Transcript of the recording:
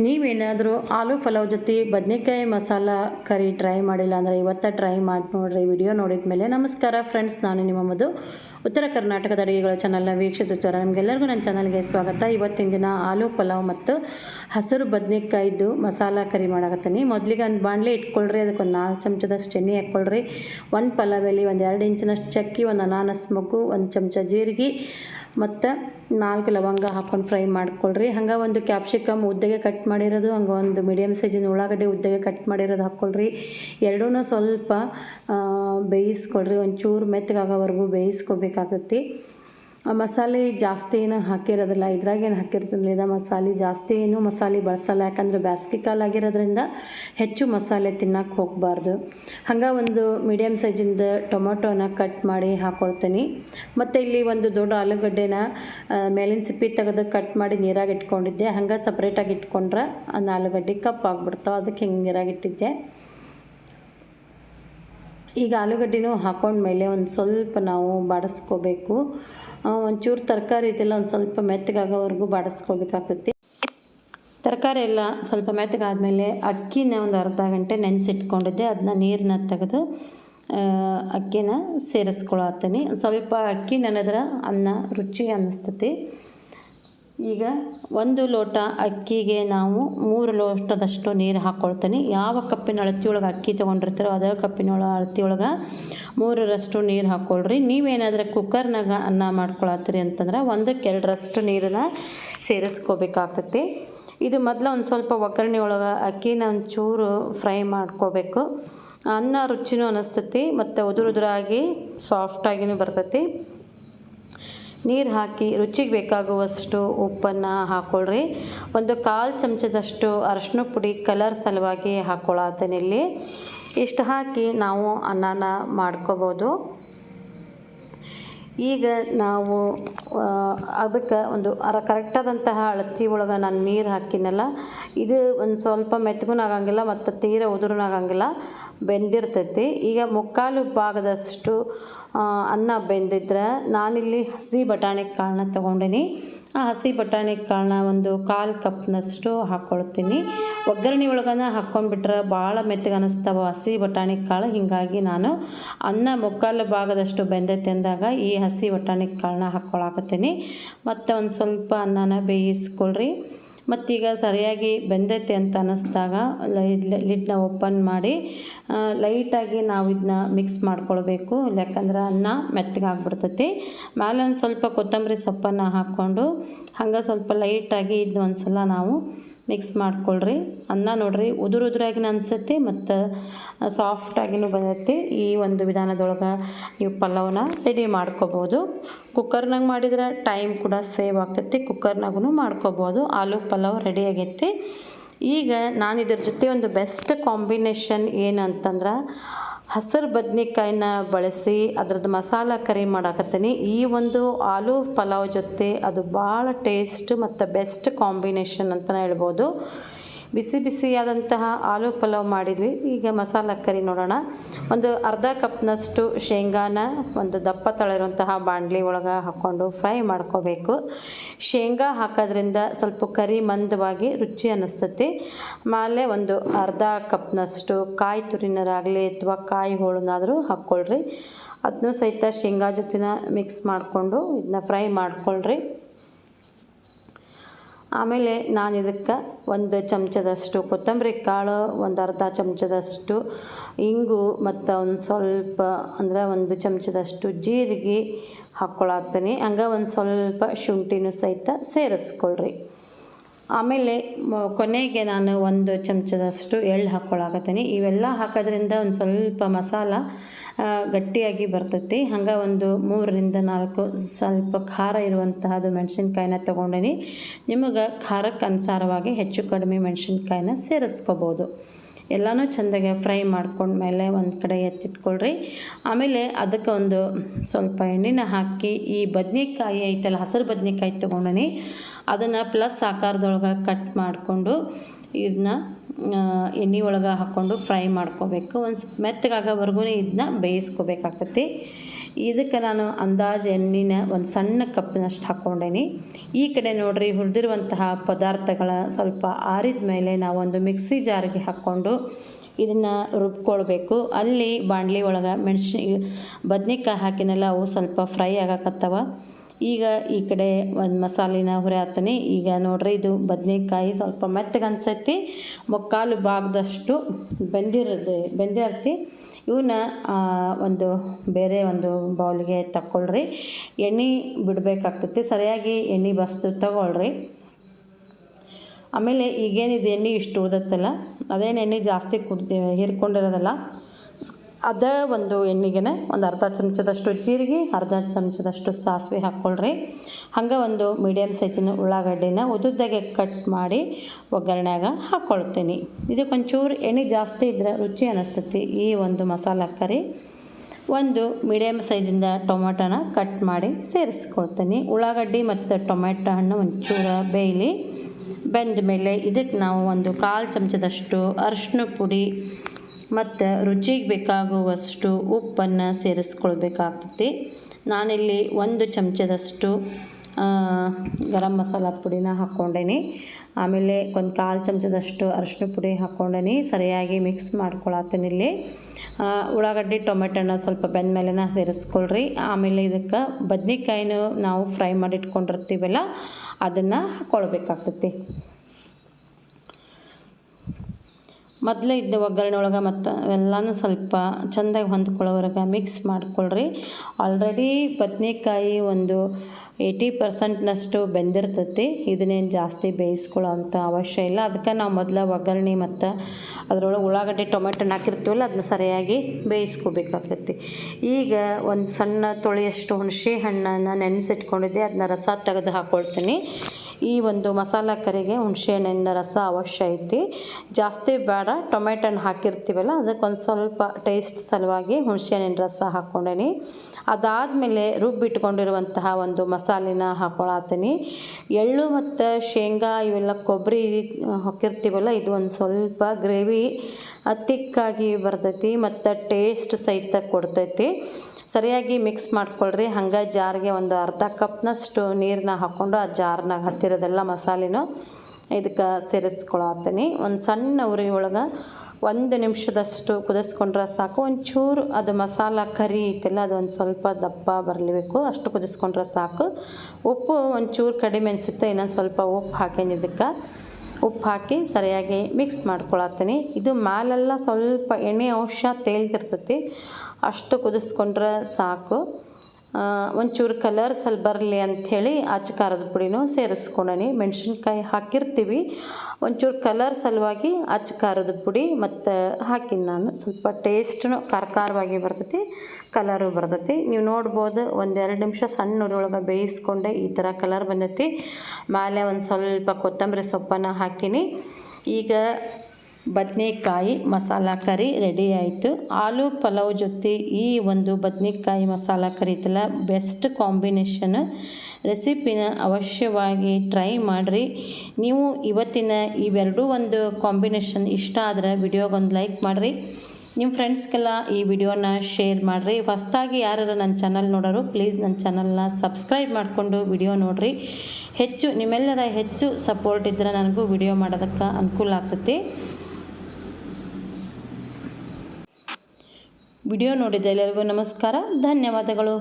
ನೀವೇನಾದರೂ ಆಲೂ ಪಲಾವ್ ಜೊತೆ ಬದನೆಕಾಯಿ ಮಸಾಲ ಕರಿ ಟ್ರೈ ಮಾಡಿಲ್ಲ ಅಂದರೆ ಇವತ್ತ ಟ್ರೈ ಮಾಡಿ ನೋಡಿರಿ ವಿಡಿಯೋ ನೋಡಿದ ಮೇಲೆ ನಮಸ್ಕಾರ ಫ್ರೆಂಡ್ಸ್ ನಾನು ನಿಮ್ಮ ಮಧು. ಉತ್ತರ ಕರ್ನಾಟಕದ ಅಡುಗೆಗಳ ಚಾನಲ್ನ ವೀಕ್ಷಿಸುತ್ತಾರೆ ನಮಗೆಲ್ಲರಿಗೂ ನನ್ನ ಚಾನಲ್ಗೆ ಸ್ವಾಗತ. ಇವತ್ತಿನ ದಿನ ಆಲೂ ಪಲಾವ್ ಮತ್ತು ಹಸಿರು ಬದನೆಕಾಯಿದ್ದು ಮಸಾಲ ಕರಿ ಮಾಡಾಕತ್ತೀನಿ. ಮೊದಲಿಗೆ ಒಂದು ಬಾಣಲೆ ಇಟ್ಕೊಳ್ರಿ ಅದಕ್ಕೆ ಒಂದು ನಾಲ್ಕು ಚಮಚದಷ್ಟು ಎಣ್ಣೆ ಹಾಕ್ಕೊಳ್ರಿ. ಒಂದು ಪಲಾವ್ ಎಲೆ ಒಂದು ಎರಡು ಇಂಚಿನಷ್ಟು ಚಕ್ಕಿ, ಒಂದು ಅನಾನಸ್ ಮಗು ಒಂದು ಚಮಚ ಜೀರಿಗೆ ಮತ್ತು ನಾಲ್ಕು ಲವಂಗ ಹಾಕ್ಕೊಂಡು ಫ್ರೈ ಮಾಡ್ಕೊಳ್ರಿ. ಹಂಗೆ ಒಂದು ಕ್ಯಾಪ್ಸಿಕಮ್ ಉದ್ದಗೆ ಕಟ್ ಮಾಡಿರೋದು, ಹಂಗೆ ಒಂದು ಮೀಡಿಯಮ್ ಸೈಜಿನ ಉಳ್ಳಾಗಡ್ಡೆ ಉದ್ದಗೆ ಕಟ್ ಮಾಡಿರೋದು ಹಾಕ್ಕೊಳ್ರಿ. ಎರಡೂ ಸ್ವಲ್ಪ ಬೇಯಿಸ್ಕೊಳ್ರಿ. ಒಂಚೂರು ಮೆತ್ತಗಾಗೋವರೆಗೂ ಬೇಯಿಸ್ಕೋಬೇಕಾಗತ್ತೆ. ಮಸಾಲೆ ಜಾಸ್ತಿ ಏನು ಹಾಕಿರೋದಿಲ್ಲ. ಇದ್ರಾಗೇನು ಏನು ಹಾಕಿರ್ತಿರ್ಲಿಲ್ಲ ಮಸಾಲೆ ಜಾಸ್ತಿ ಏನು ಮಸಾಲೆ ಬಳಸಲ್ಲ. ಯಾಕಂದ್ರೆ ಬ್ಯಾಸ್ಗೆ ಕಾಲ ಆಗಿರೋದ್ರಿಂದ ಹೆಚ್ಚು ಮಸಾಲೆ ತಿನ್ನಕ್ಕೆ ಹೋಗಬಾರ್ದು. ಹಂಗೆ ಒಂದು ಮೀಡಿಯಮ್ ಸೈಜಿಂದ ಟೊಮೊಟೊನ ಕಟ್ ಮಾಡಿ ಹಾಕ್ಕೊಳ್ತೀನಿ ಮತ್ತು ಇಲ್ಲಿ ಒಂದು ದೊಡ್ಡ ಆಲೂಗಡ್ಡೆನ ಆ, ಮೇಲಿನ ಸಿಪ್ಪಿ ತೆಗೆದು ಕಟ್ ಮಾಡಿ ನೀರಾಗಿ ಇಟ್ಕೊಂಡಿದ್ದೆ. ಹಂಗೆ ಸಪ್ರೇಟಾಗಿ ಇಟ್ಕೊಂಡ್ರೆ ಒಂದು ಆಲೂಗಡ್ಡೆ ಕಪ್ ಆಗ್ಬಿಡ್ತಾವೆ ಅದಕ್ಕೆ ಹಿಂಗೆ ನೀರಾಗಿಟ್ಟಿದ್ದೆ ಈಗ ಆಲೂಗಡ್ಡೆನೂ ಹಾಕೊಂಡ್ಮೇಲೆ ಒಂದು ಸ್ವಲ್ಪ ನಾವು ಬಾಡಿಸ್ಕೋಬೇಕು. ಆ, ಒಂಚೂರು ತರಕಾರಿ ಇದೆಲ್ಲ ಒಂದು ಸ್ವಲ್ಪ ಮೆತ್ತಗಾಗೋವರೆಗೂ ಬಾಡಿಸ್ಕೊಳ್ಬೇಕಾಗುತ್ತೆ. ತರಕಾರಿ ಎಲ್ಲ ಸ್ವಲ್ಪ ಮೆತ್ತಗಾದಮೇಲೆ ಅಕ್ಕಿನ ಒಂದು ಅರ್ಧ ಗಂಟೆ ನೆನೆಸಿಟ್ಕೊಂಡಿದ್ದೆ ಅದನ್ನ ನೀರನ್ನ ತೆಗೆದು ಅಕ್ಕಿನ ಸೇರಿಸ್ಕೊಳತ್ತೀನಿ. ಸ್ವಲ್ಪ ಅಕ್ಕಿ ನೆನೆದ್ರೆ ಅನ್ನ ರುಚಿ ಅನ್ನಿಸ್ತತಿ. ಈಗ ಒಂದು ಲೋಟ ಅಕ್ಕಿಗೆ ನಾವು ಮೂರು ಲೋಟದಷ್ಟು ನೀರು ಹಾಕ್ಕೊಳ್ತೀನಿ ಯಾವ ಕಪ್ಪಿನ ಅಳತಿಯೊಳಗೆ ಅಕ್ಕಿ ತೊಗೊಂಡಿರ್ತಾರೋ ಅದೇ ಕಪ್ಪಿನೊಳ ಅಳತಿಯೊಳಗೆ ಮೂರರಷ್ಟು ನೀರು ಹಾಕ್ಕೊಳ್ರಿ ನೀವೇನಾದ್ರೆ ಕುಕ್ಕರ್ನಾಗ ಅನ್ನ ಮಾಡ್ಕೊಳತ್ತೀರಿ ಅಂತಂದ್ರೆ ಒಂದಕ್ಕೆ ಎರಡರಷ್ಟು ನೀರನ್ನ ಸೇರಿಸ್ಕೋಬೇಕಾಗ್ತೈತಿ ಇದು ಮೊದಲು ಒಂದು ಸ್ವಲ್ಪ ಒಗ್ಗರಣೆ ಒಳಗೆ ಅಕ್ಕಿನ ಒಂಚೂರು ಫ್ರೈ ಮಾಡ್ಕೋಬೇಕು. ಅನ್ನ ರುಚಿನೂ ಅನ್ನಿಸ್ತೈತಿ ಮತ್ತು ಉದುರು ಉದುರಾಗಿ ಸಾಫ್ಟಾಗಿನೂ ಬರ್ತೈತಿ. ನೀರು ಹಾಕಿ ರುಚಿಗೆ ಬೇಕಾಗುವಷ್ಟು ಉಪ್ಪನ್ನು ಹಾಕ್ಕೊಳ್ರಿ ಒಂದು ಕಾಲು ಚಮಚದಷ್ಟು ಅರಶಿನ ಪುಡಿ ಕಲರ್ ಸಲುವಾಗಿ ಹಾಕ್ಕೊಳತ್ತೇನೆ ಇಲ್ಲಿ. ಇಷ್ಟು ಹಾಕಿ ನಾವು ಅನ್ನನ ಮಾಡ್ಕೋಬೋದು. ಈಗ ನಾವು ಅದಕ್ಕೆ ಒಂದು ಅರ, ಕರೆಕ್ಟಾದಂತಹ ಅಳತಿ ಒಳಗೆ ನಾನು ನೀರು ಹಾಕಿನಲ್ಲ, ಇದು ಒಂದು ಸ್ವಲ್ಪ ಮೆತ್ತಗೂ ಆಗಂಗಿಲ್ಲ ಮತ್ತು ತೀರ ಉದುರೂ ಆಗಂಗಿಲ್ಲ. ಬೆಂದಿರ್ತೈತಿ. ಈಗ ಮುಕ್ಕಾಲು ಭಾಗದಷ್ಟು ಅನ್ನ ಬೆಂದಿದ್ರೆ ನಾನಿಲ್ಲಿ ಹಸಿ ಬಟಾಣಿ ಕಾಳನ್ನ ತೊಗೊಂಡಿನಿ. ಆ ಹಸಿ ಬಟಾಣಿ ಕಾಳನ್ನ ಒಂದು ಕಾಲು ಕಪ್ನಷ್ಟು ಹಾಕ್ಕೊಳ್ತೀನಿ ಒಗ್ಗರಣೆ ಒಳಗನ ಹಾಕ್ಕೊಂಡ್ಬಿಟ್ರೆ ಭಾಳ ಮೆತ್ತಗೆ ಅನ್ನಿಸ್ತಾವ ಹಸಿ ಬಟಾಣಿ ಕಾಳು. ಹೀಗಾಗಿ ನಾನು ಅನ್ನ ಮುಕ್ಕಾಲು ಭಾಗದಷ್ಟು ಬೆಂದೈತೆ ಅಂದಾಗ ಈ ಹಸಿ ಬಟಾಣಿ ಕಾಳನ್ನ ಹಾಕ್ಕೊಳಕತ್ತೀನಿ ಮತ್ತು ಒಂದು ಸ್ವಲ್ಪ ಅನ್ನನ ಬೇಯಿಸ್ಕೊಳ್ರಿ. ಮತ್ತೀಗ ಸರಿಯಾಗಿ ಬೆಂದೈತೆ ಅಂತ ಅನ್ನಿಸ್ದಾಗ ಲಿಡ್ನ ಓಪನ್ ಮಾಡಿ ಲೈಟಾಗಿ ನಾವು ಇದನ್ನ ಮಿಕ್ಸ್ ಮಾಡ್ಕೊಳ್ಬೇಕು. ಯಾಕಂದ್ರೆ ಅನ್ನ ಮೆತ್ತಗೆ ಆಗ್ಬಿಡ್ತೈತಿ. ಮೇಲೆ ಒಂದು ಸ್ವಲ್ಪ ಕೊತ್ತಂಬರಿ ಸೊಪ್ಪನ್ನು ಹಾಕ್ಕೊಂಡು, ಹಂಗೆ ಸ್ವಲ್ಪ ಲೈಟಾಗಿ ಇದನ್ನ ಒಂದು ಸಲ ನಾವು ಮಿಕ್ಸ್ ಮಾಡ್ಕೊಳ್ರಿ. ಅನ್ನ ನೋಡ್ರಿ, ಉದುರು ಉದುರಾಗಿನ ಅನ್ಸತ್ತೆ ಮತ್ತು ಸಾಫ್ಟಾಗಿನೂ ಬರುತ್ತೆ. ಈ ಒಂದು ವಿಧಾನದೊಳಗೆ ನೀವು ಪಲಾವ್ನ ರೆಡಿ ಮಾಡ್ಕೋಬೋದು. ಕುಕ್ಕರ್ನಾಗ ಮಾಡಿದ್ರೆ ಟೈಮ್ ಕೂಡ ಸೇವ್ ಆಗ್ತೈತಿ. ಕುಕ್ಕರ್ನಾಗೂ ಮಾಡ್ಕೋಬೋದು. ಆಲೂ ಪಲಾವ್ ರೆಡಿ ಆಗೈತಿ. ಈಗ ನಾನು ಇದ್ರ ಜೊತೆ ಒಂದು ಬೆಸ್ಟ್ ಕಾಂಬಿನೇಷನ್ ಏನಂತಂದ್ರೆ ಹಸಿರು ಬದನೆಕಾಯಿನ ಬಳಸಿ ಅದ್ರದ್ದು ಮಸಾಲ ಕರಿ ಮಾಡಾಕತ್ತೀನಿ. ಈ ಒಂದು ಆಲೂ ಪಲಾವ್ ಜೊತೆ ಅದು ಭಾಳ ಟೇಸ್ಟ್ ಮತ್ತು ಬೆಸ್ಟ್ ಕಾಂಬಿನೇಷನ್ ಅಂತಲೇ ಹೇಳ್ಬೋದು. ಬಿಸಿ ಬಿಸಿಯಾದಂತಹ ಆಲೂ ಪಲಾವ್ ಮಾಡಿದ್ವಿ. ಈಗ ಮಸಾಲ ಕರಿ ನೋಡೋಣ. ಒಂದು ಅರ್ಧ ಕಪ್ನಷ್ಟು ಶೇಂಗಾನ, ಒಂದು ದಪ್ಪ ತಳಿರುವಂತಹ ಬಾಣಲಿ ಒಳಗೆ ಹಾಕ್ಕೊಂಡು ಫ್ರೈ ಮಾಡ್ಕೋಬೇಕು. ಶೇಂಗಾ ಹಾಕೋದ್ರಿಂದ ಸ್ವಲ್ಪ ಕರಿ ಮಂದವಾಗಿ ರುಚಿ ಅನ್ನಿಸ್ತತಿ ಆಮೇಲೆ ಒಂದು ಅರ್ಧ ಕಪ್ನಷ್ಟು ಕಾಯಿ ತುರಿನರಾಗಲಿ ಅಥವಾ ಕಾಯಿ ಹೋಳನಾದರೂ ಹಾಕ್ಕೊಳ್ರಿ. ಅದನ್ನೂ ಸಹಿತ ಶೇಂಗಾ ಜೊತೆನ ಮಿಕ್ಸ್ ಮಾಡಿಕೊಂಡು ಇದನ್ನ ಫ್ರೈ ಮಾಡ್ಕೊಳ್ರಿ. ಆಮೇಲೆ ನಾನು ಇದಕ್ಕೆ ಒಂದು ಚಮಚದಷ್ಟು ಕೊತ್ತಂಬರಿ ಕಾಳು, ಒಂದು ಅರ್ಧ ಚಮಚದಷ್ಟು ಇಂಗು ಮತ್ತು ಒಂದು ಸ್ವಲ್ಪ ಅಂದರೆ ಒಂದು ಚಮಚದಷ್ಟು ಜೀರಿಗೆ ಹಾಕ್ಕೊಳತ್ತೀನಿ ಹಂಗೆ ಒಂದು ಸ್ವಲ್ಪ ಶುಂಠಿನೂ ಸಹಿತ ಸೇರಿಸ್ಕೊಳ್ರಿ. ಆಮೇಲೆ ಕೊನೆಗೆ ನಾನು ಒಂದು ಚಮಚದಷ್ಟು ಎಳ್ಳು ಹಾಕ್ಕೊಳಕತ್ತೀನಿ ಇವೆಲ್ಲ ಹಾಕೋದ್ರಿಂದ ಒಂದು ಸ್ವಲ್ಪ ಮಸಾಲ ಗಟ್ಟಿಯಾಗಿ ಬರ್ತೈತಿ. ಹಂಗೆ ಒಂದು ಮೂರರಿಂದ ನಾಲ್ಕು ಸ್ವಲ್ಪ ಖಾರ ಇರುವಂತಹದ್ದು ಮೆಣಸಿನ್ಕಾಯಿನ ತೊಗೊಂಡಿನಿ. ನಿಮಗೆ ಖಾರಕ್ಕೆ ಅನುಸಾರವಾಗಿ ಹೆಚ್ಚು ಕಡಿಮೆ ಮೆಣಸಿನ್ಕಾಯಿನ ಸೇರಿಸ್ಕೋಬೋದು. ಎಲ್ಲನೂ ಚೆಂದಾಗಿ ಫ್ರೈ ಮಾಡ್ಕೊಂಡ್ಮೇಲೆ ಒಂದು ಕಡೆ ಎತ್ತಿಟ್ಕೊಳ್ರಿ. ಆಮೇಲೆ ಅದಕ್ಕೆ ಒಂದು ಸ್ವಲ್ಪ ಎಣ್ಣೆನ ಹಾಕಿ ಈ ಬದನೆಕಾಯಿ ಐತಲ್ಲ, ಹಸಿರು ಬದನೆಕಾಯಿ ತೊಗೊಂಡಿನಿ. ಅದನ್ನು ಪ್ಲಸ್ ಆಕಾರದೊಳಗೆ ಕಟ್ ಮಾಡಿಕೊಂಡು ಇದನ್ನ ಎಣ್ಣೆ ಒಳಗೆ ಹಾಕ್ಕೊಂಡು ಫ್ರೈ ಮಾಡ್ಕೋಬೇಕು. ಒಂದು ಮೆತ್ತಗಾಗೋವರೆಗೂ ಇದನ್ನ ಬೇಯಿಸ್ಕೋಬೇಕಾಗತ್ತೆ. ಇದಕ್ಕೆ ನಾನು ಅಂದಾಜು ಎಣ್ಣೆನ ಒಂದು ಸಣ್ಣ ಕಪ್ಪಿನಷ್ಟು ಹಾಕ್ಕೊಂಡೇನಿ. ಈ ಕಡೆ ನೋಡಿರಿ ಹುರಿದಿರುವಂತಹ ಪದಾರ್ಥಗಳ ಸ್ವಲ್ಪ ಆರಿದ ಮೇಲೆ ನಾವೊಂದು ಮಿಕ್ಸಿ ಜಾರಿಗೆ ಹಾಕ್ಕೊಂಡು ಇದನ್ನು ರುಬ್ಕೊಳ್ಬೇಕು. ಅಲ್ಲಿ ಬಾಣಲಿ ಒಳಗೆ ಮೆಣಸಿನ ಬದ್ನಿಕಾಯಿ ಹಾಕಿನೆಲ್ಲ ಅವು ಸ್ವಲ್ಪ ಫ್ರೈ ಆಗಕತ್ತವ. ಈಗ ಈ ಕಡೆ ಒಂದು ಮಸಾಲಿನ ಹುರಿ ಹಾಕ್ತೀನಿ. ಈಗ ನೋಡ್ರಿ ಇದು ಬದನೆಕಾಯಿ ಸ್ವಲ್ಪ ಮೆತ್ತಗೆ ಅನ್ಸೈತಿ. ಮುಕ್ಕಾಲು ಭಾಗದಷ್ಟು ಬೆಂದಿರೋದು ಬೆಂದಿರ್ತಿ ಇವನ್ನ ಒಂದು ಬೇರೆ ಒಂದು ಬೌಲ್ಗೆ ತಗೊಳ್ರಿ ಎಣ್ಣೆ ಬಿಡಬೇಕಾಗ್ತೈತಿ. ಸರಿಯಾಗಿ ಎಣ್ಣೆ ಬಸ್ತು ತಗೊಳ್ರಿ. ಆಮೇಲೆ ಈಗೇನಿದೆ, ಎಣ್ಣೆ ಇಷ್ಟು ಉಳ್ದತ್ತಲ್ಲ ಅದೇನು ಎಣ್ಣೆ ಜಾಸ್ತಿ ಕುಡ್ದು, ಹೀರ್ಕೊಂಡಿರೋದಲ್ಲ ಅದೇ ಒಂದು ಎಣ್ಣೆಗೆ ಒಂದು ಅರ್ಧ ಚಮಚದಷ್ಟು ಜೀರಿಗೆ, ಅರ್ಧ ಚಮಚದಷ್ಟು ಸಾಸಿವೆ ಹಾಕ್ಕೊಳ್ರಿ ಹಂಗೆ ಒಂದು ಮೀಡಿಯಮ್ ಸೈಜಿನ ಉಳ್ಳಾಗಡ್ಡಿನ ಉದ್ದುದ್ದಾಗೆ ಕಟ್ ಮಾಡಿ ಒಗ್ಗರಣೆಯಾಗ ಹಾಕ್ಕೊಳ್ತೀನಿ ಇದಕ್ಕೆ ಒಂಚೂರು ಎಣ್ಣೆ ಜಾಸ್ತಿ ಇದ್ರೆ ರುಚಿ ಅನ್ನಿಸ್ತೈತಿ ಈ ಒಂದು ಮಸಾಲೆ ಕರಿ ಒಂದು ಮೀಡಿಯಮ್ ಸೈಜಿಂದ ಟೊಮೆಟೋನ ಕಟ್ ಮಾಡಿ ಸೇರಿಸ್ಕೊಳ್ತೀನಿ. ಉಳ್ಳಾಗಡ್ಡಿ ಮತ್ತು ಟೊಮೆಟೊ ಹಣ್ಣು ಒಂಚೂರು ಬೇಯಲಿ. ಬೆಂದ ಮೇಲೆ ಇದಕ್ಕೆ ನಾವು ಒಂದು ಕಾಲು ಚಮಚದಷ್ಟು ಅರಿಶಿನ ಪುಡಿ ಮತ್ತು ರುಚಿಗೆ ಬೇಕಾಗುವಷ್ಟು ಉಪ್ಪನ್ನು ಸೇರಿಸ್ಕೊಳ್ಬೇಕಾಗ್ತೈತಿ. ನಾನಿಲ್ಲಿ ಒಂದು ಚಮಚದಷ್ಟು ಗರಂ ಮಸಾಲ ಪುಡಿನ ಹಾಕ್ಕೊಂಡೇನಿ. ಆಮೇಲೆ ಒಂದು ಕಾಲು ಚಮಚದಷ್ಟು ಅರಿಶಿನ ಪುಡಿ ಹಾಕ್ಕೊಂಡೇನಿ. ಸರಿಯಾಗಿ ಮಿಕ್ಸ್ ಮಾಡ್ಕೊಳತ್ತೀನಿ ಇಲ್ಲಿ. ಉಳ್ಳಾಗಡ್ಡಿ, ಟೊಮೆಟೊನ ಸ್ವಲ್ಪ ಬೆಂದ ಮೇಲೆನ ಸೇರಿಸ್ಕೊಳ್ರಿ. ಆಮೇಲೆ ಇದಕ್ಕೆ ಬದ್ನೆಕಾಯಿನೂ ನಾವು ಫ್ರೈ ಮಾಡಿ ಇಟ್ಕೊಂಡಿರ್ತೀವಲ್ಲ ಅದನ್ನು ಹಾಕ್ಕೊಳ್ಬೇಕಾಗ್ತೈತಿ ಮೊದಲೇ ಇದ್ದ ಒಗ್ಗರಣೆ ಒಳಗೆ ಮತ್ತು ಎಲ್ಲನೂ ಸ್ವಲ್ಪ ಚೆಂದಾಗಿ ಹೊಂದ್ಕೊಳ್ಳೋವರೆಗೆ ಮಿಕ್ಸ್ ಮಾಡ್ಕೊಳ್ರಿ. ಆಲ್ರೆಡಿ ಬದನೇಕಾಯಿ ಒಂದು ಏಯ್ಟಿ ಪರ್ಸೆಂಟ್ನಷ್ಟು ಬೆಂದಿರ್ತೈತಿ. ಇದನ್ನೇನು ಜಾಸ್ತಿ ಬೇಯಿಸ್ಕೊಳ್ಳೋ ಅಂಥ ಅವಶ್ಯ ಇಲ್ಲ. ಅದಕ್ಕೆ ನಾವು ಮೊದಲ ಒಗ್ಗರಣೆ ಮತ್ತು ಅದರೊಳಗೆ ಉಳ್ಳಾಗಡ್ಡೆ ಟೊಮೆಟೊನ ಹಾಕಿರ್ತೀವಲ್ಲ ಅದನ್ನ ಸರಿಯಾಗಿ ಬೇಯಿಸ್ಕೋಬೇಕಾಗ್ತೈತಿ. ಈಗ ಒಂದು ಸಣ್ಣ ತೊಳೆಯಷ್ಟು ಹುಣಸೆ ಹಣ್ಣನ್ನು ನೆನೆಸಿಟ್ಕೊಂಡಿದ್ದೆ. ಅದನ್ನ ರಸ ತೆಗೆದು ಹಾಕ್ಕೊಳ್ತೀನಿ ಈ ಒಂದು ಮಸಾಲ ಕರಿಗೆ ಹುಣಸೆ ಹಣ್ಣಿನ ರಸ ಅವಶ್ಯ ಐತಿ. ಜಾಸ್ತಿ ಬೇಡ, ಟೊಮೆಟೊ ಹಣ್ಣು ಹಾಕಿರ್ತೀವಲ್ಲ ಅದಕ್ಕೆ ಒಂದು ಸ್ವಲ್ಪ ಟೇಸ್ಟ್ ಸಲುವಾಗಿ ಹುಣಸೆ ಹಣ್ಣಿನ ರಸ ಹಾಕ್ಕೊಂಡೇನಿ ಅದಾದಮೇಲೆ ರುಬ್ಬಿಟ್ಕೊಂಡಿರುವಂತಹ ಒಂದು ಮಸಾಲಿನ ಹಾಕೊಳತ್ತೀನಿ ಎಳ್ಳು ಮತ್ತು ಶೇಂಗಾ ಇವೆಲ್ಲ ಕೊಬ್ಬರಿ ಹಾಕಿರ್ತೀವಲ್ಲ, ಇದು ಒಂದು ಸ್ವಲ್ಪ ಗ್ರೇವಿ ತಿಕ್ಕಾಗಿ ಬರ್ತೈತಿ, ಮತ್ತು ಟೇಸ್ಟ್ ಸಹಿತ ಕೊಡ್ತೈತಿ. ಸರಿಯಾಗಿ ಮಿಕ್ಸ್ ಮಾಡ್ಕೊಳ್ರಿ, ಹಂಗೆ ಜಾರಿಗೆ ಒಂದು ಅರ್ಧ ಕಪ್ನಷ್ಟು ನೀರನ್ನ ಹಾಕ್ಕೊಂಡು ಆ ಜಾರ್ನಾಗ ಹತ್ತಿರೋದೆಲ್ಲ ಮಸಾಲೆನೂ ಇದಕ್ಕೆ ಸೇರಿಸ್ಕೊಳತ್ತೀನಿ. ಒಂದು ಸಣ್ಣ ಉರಿ ಒಳಗೆ ಒಂದು ನಿಮಿಷದಷ್ಟು ಕುದಿಸ್ಕೊಂಡ್ರೆ ಸಾಕು. ಒಂಚೂರು ಅದು ಮಸಾಲ ಕರಿ ಐತಿಲ್ಲ ಅದು ಒಂದು ಸ್ವಲ್ಪ ದಪ್ಪ ಬರಲೇಬೇಕು. ಅಷ್ಟು ಕುದಿಸ್ಕೊಂಡ್ರೆ ಸಾಕು. ಉಪ್ಪು ಒಂಚೂರು ಕಡಿಮೆ ಅನಿಸುತ್ತೆ, ಇನ್ನೊಂದು ಸ್ವಲ್ಪ ಉಪ್ಪು ಹಾಕೇನಿ ಇದಕ್ಕೆ. ಉಪ್ಪು ಹಾಕಿ ಸರಿಯಾಗಿ ಮಿಕ್ಸ್ ಮಾಡ್ಕೊಳತ್ತೀನಿ. ಇದು ಮ್ಯಾಲೆಲ್ಲ ಸ್ವಲ್ಪ ಎಣ್ಣೆ ಅಂಶ ತೇಲ್ತಿರ್ತೈತಿ, ಅಷ್ಟು ಕುದಿಸ್ಕೊಂಡ್ರೆ ಸಾಕು. ಒಂಚೂರು ಕಲರ್ಸ್ ಅಲ್ಲಿ ಬರಲಿ ಅಂಥೇಳಿ ಅಚ್ಚ ಖಾರದ ಪುಡಿನೂ ಸೇರಿಸ್ಕೊಂಡನಿ. ಮೆಣಸಿನ್ಕಾಯಿ ಹಾಕಿರ್ತೀವಿ. ಒಂಚೂರು ಕಲರ್ ಸಲುವಾಗಿ ಅಚ್ಚ ಖಾರದ ಪುಡಿ ಮತ್ತು ಹಾಕಿನಿ ನಾನು. ಸ್ವಲ್ಪ ಟೇಸ್ಟೂ ಖಾರ ಖಾರವಾಗಿ ಬರ್ತೈತಿ ಕಲರು ಬರ್ತೈತಿ. ನೀವು ನೋಡ್ಬೋದು ಒಂದೆರಡು ನಿಮಿಷ ಸಣ್ಣ ಉರಿಯೊಳಗೆ ಬೇಯಿಸ್ಕೊಂಡೆ ಈ ಥರ ಕಲರ್ ಬಂದೈತಿ. ಮೇಲೆ ಒಂದು ಸ್ವಲ್ಪ ಕೊತ್ತಂಬರಿ ಸೊಪ್ಪನ್ನು ಹಾಕಿನಿ. ಈಗ ಬದನೆಕಾಯಿ ಮಸಾಲ ಕರಿ ರೆಡಿ ಆಯಿತು. ಆಲೂ ಪಲಾವ್ ಜೊತೆ ಈ ಒಂದು ಬದನೆಕಾಯಿ ಮಸಾಲ ಕರಿ ಇತ್ತಲ್ಲ ಬೆಸ್ಟ್ ಕಾಂಬಿನೇಷನ್ ರೆಸಿಪಿನ ಅವಶ್ಯವಾಗಿ ಟ್ರೈ ಮಾಡಿರಿ. ನೀವು ಇವತ್ತಿನ ಇವೆರಡೂ ಒಂದು ಕಾಂಬಿನೇಷನ್ ಇಷ್ಟ ಆದರೆ ವಿಡಿಯೋಗೊಂದು ಲೈಕ್ ಮಾಡಿರಿ. ನಿಮ್ಮ ಫ್ರೆಂಡ್ಸ್ಗೆಲ್ಲ ಈ ವಿಡಿಯೋನ ಶೇರ್ ಮಾಡಿರಿ. ಹೊಸದಾಗಿ ಯಾರು ನನ್ನ ಚಾನಲ್ ನೋಡೋರು ಪ್ಲೀಸ್ ನನ್ನ ಚಾನಲ್ನ ಸಬ್ಸ್ಕ್ರೈಬ್ ಮಾಡಿಕೊಂಡು ವಿಡಿಯೋ ನೋಡಿರಿ. ಹೆಚ್ಚು, ನಿಮ್ಮೆಲ್ಲರ ಹೆಚ್ಚು ಸಪೋರ್ಟ್ ಇದ್ದರೆ ನನಗೂ ವಿಡಿಯೋ ಮಾಡೋದಕ್ಕೆ ಅನುಕೂಲ ಆಗ್ತೈತಿ. ವಿಡಿಯೋ ನೋಡಿದ ಎಲ್ಲರಿಗೂ ನಮಸ್ಕಾರ ಧನ್ಯವಾದಗಳು.